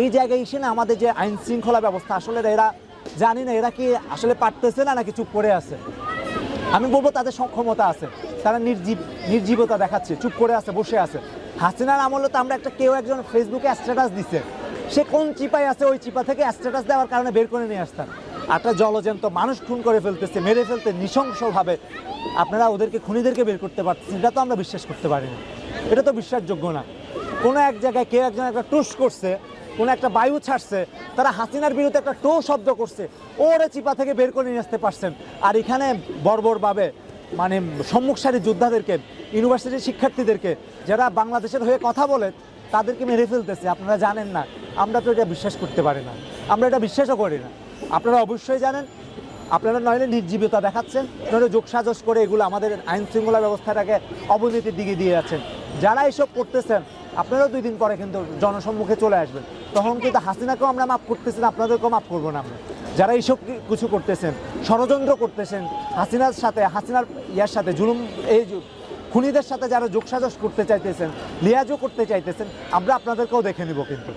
এই জায়গায় এসে না আমাদের যে আইন শৃঙ্খলা ব্যবস্থা, আসলে এরা জানি না, এরা কি আসলে পারতেছে না নাকি চুপ করে আছে? আমি বলব তাদের সক্ষমতা আছে। তারা নির্জীব, নির্জীবতা দেখাচ্ছে, চুপ করে আছে, বসে আছে। হাসিনার আমলে তো আমরা একটা কেউ একজন ফেসবুকে স্ট্যাটাস দিছে। সে কোন চিপায় আছে ওই চিপা থেকে স্ট্যাটাস দেওয়ার কারণে বের করে নিয়ে আসতাম। একটা জলজন্ত মানুষ খুন করে ফেলতেছে, মেরে ফেলতে নৃশংসভাবে। আপনারা ওদেরকে, খুনিদেরকে বের করতে পারতেছেন, এটা তো আমরা বিশ্বাস করতে পারি না। এটা তো বিশ্বাসযোগ্য না। কোনো এক জায়গায় কেউ একজন একটা টুস করছে কোনো একটা বায়ু ছাড়ছে, তারা হাসিনার বিরুদ্ধে একটা টো শব্দ করছে, ওরে চিপা থেকে বের করে নিয়ে আসতে পারছেন। আর এখানে বর্বরভাবে মানে সম্মুখ সারির যোদ্ধাদেরকে ইউনিভার্সিটির শিক্ষার্থীদেরকে, যারা বাংলাদেশের হয়ে কথা বলে, তাদেরকে মেরে ফেলতেছে, আপনারা জানেন না। আমরা তো এটা বিশ্বাস করতে পারি না। আমরা এটা বিশ্বাসও করি না। আপনারা অবশ্যই জানেন, আপনারা নইলে নির্জীবতা দেখাচ্ছেন, নইলে যোগসাজস করে এগুলো আমাদের আইন শৃঙ্খলা ব্যবস্থাটাকে অবনতির দিকে দিয়ে যাচ্ছেন। যারা এসব করতেছেন আপনারাও দুই দিন পরে কিন্তু জনসম্মুখে চলে আসবেন। তখন কিন্তু হাসিনাকেও আমরা মাফ করতেছেন আপনাদেরকেও মাফ করব না আমরা। যারা এইসব কিছু করতেছেন, ষড়যন্ত্র করতেছেন, হাসিনার সাথে, হাসিনার ইয়ার সাথে, জুলুম, এই খুনিদের সাথে যারা যোগসাজস করতে চাইতেছেন, লিয়াজও করতে চাইতেছেন, আমরা আপনাদেরকেও দেখে নিব কিন্তু।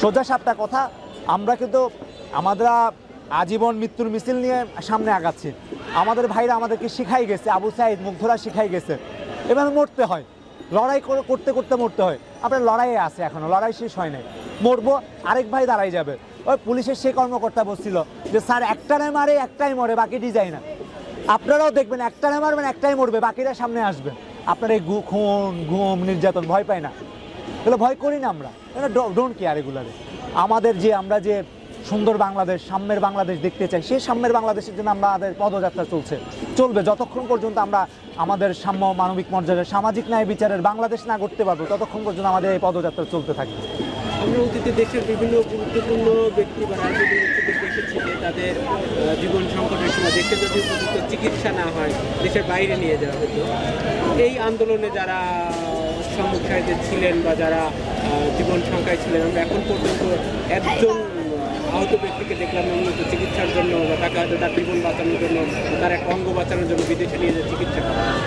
সোজা সাপটা কথা, আমরা কিন্তু আমরা আজীবন মৃত্যুর মিছিল নিয়ে সামনে আগাচ্ছি। আমাদের ভাইরা আমাদেরকে শিখাই গেছে, আবু সাইদ মুগ্ধরা শিখাই গেছে। এভাবে মরতে হয়, লড়াই করে- করতে করতে মরতে হয়। আপনার লড়াইয়ে আছে এখনও, লড়াই শেষ হয় নাই। মরবো, আরেক ভাই দাঁড়াই যাবে। ওই পুলিশের সে কর্মকর্তা বলছিল যে, স্যার, একটানে মারে, একটাই মরে, বাকিটি যায় না। আপনারাও দেখবেন, একটানে মারবেন, একটাই মরবে, বাকিরা সামনে আসবে। আপনার এই গু- খুন, ঘুম, নির্যাতন ভয় পায় না। এগুলো ভয় করি না আমরা। ডোন্ট কেয়ার এগুলারে। আমাদের যে, আমরা যে সুন্দর বাংলাদেশ, সাম্যের বাংলাদেশ দেখতে চাই সেই সাম্যের বাংলাদেশের জন্য আমাদের পদযাত্রা চলছে। চলবে, যতক্ষণ পর্যন্ত আমরা আমাদের সাম্য মানবিক মর্যাদার সামাজিক ন্যায় বিচারের বাংলাদেশ না করতে পারব, ততক্ষণ পর্যন্ত আমাদের এই পদযাত্রা চলতে থাকবে। আমরা অতীতে দেশের বিভিন্ন গুরুত্বপূর্ণ ব্যক্তি বা রাজনৈতিক দেখেছি যে তাদের জীবন সংকটের সময় দেশে যদি উপযুক্ত চিকিৎসা না হয়, দেশের বাইরে নিয়ে যাওয়া হতো। এই আন্দোলনে যারা সম্মুখ ছিলেন বা যারা জীবন সংখ্যায় ছিলেন, আমরা এখন পর্যন্ত একজন আহত ব্যক্তিকে দেখলাম উন্নত চিকিৎসার জন্য বা তাকে হয়তো তার জীবন বাঁচানোর জন্য তার এক অঙ্গ বাঁচানোর জন্য বিদেশে নিয়ে যায় চিকিৎসা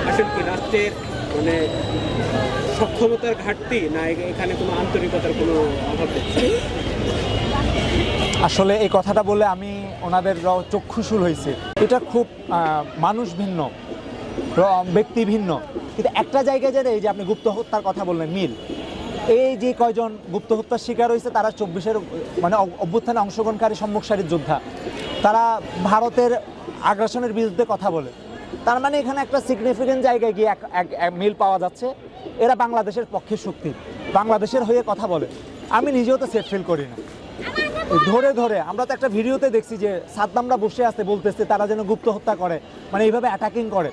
আসলে কি রাষ্ট্রের মানে সক্ষমতার ঘাটতি না এখানে কোনো আন্তরিকতার কোনো অভাব দেখছি আসলে এই কথাটা বলে আমি ওনাদের চক্ষুশূল হয়েছে। এটা খুব মানুষ ভিন্ন ব্যক্তি ভিন্ন। কিন্তু একটা জায়গায় যে এই যে আপনি গুপ্ত হত্যার কথা বললেন, মিল। এই যে কয়জন গুপ্ত হত্যার শিকার হয়েছে, তারা চব্বিশের মানে অভ্যুত্থানে অংশগ্রহণকারী সম্মুখ সারির যোদ্ধা। তারা ভারতের আগ্রাসনের বিরুদ্ধে কথা বলে। তার মানে এখানে একটা সিগনিফিকেন্ট জায়গায় গিয়ে এক মিল পাওয়া যাচ্ছে। এরা বাংলাদেশের পক্ষে শক্তি, বাংলাদেশের হয়ে কথা বলে। আমি নিজেও তো সেফ ফিল করি না। ধরে ধরে, আমরা তো একটা ভিডিওতে দেখছি যে সাদ্দামরা বসে আছে, বলতেছে তারা যেন গুপ্ত হত্যা করে মানে এইভাবে অ্যাটাকিং করে।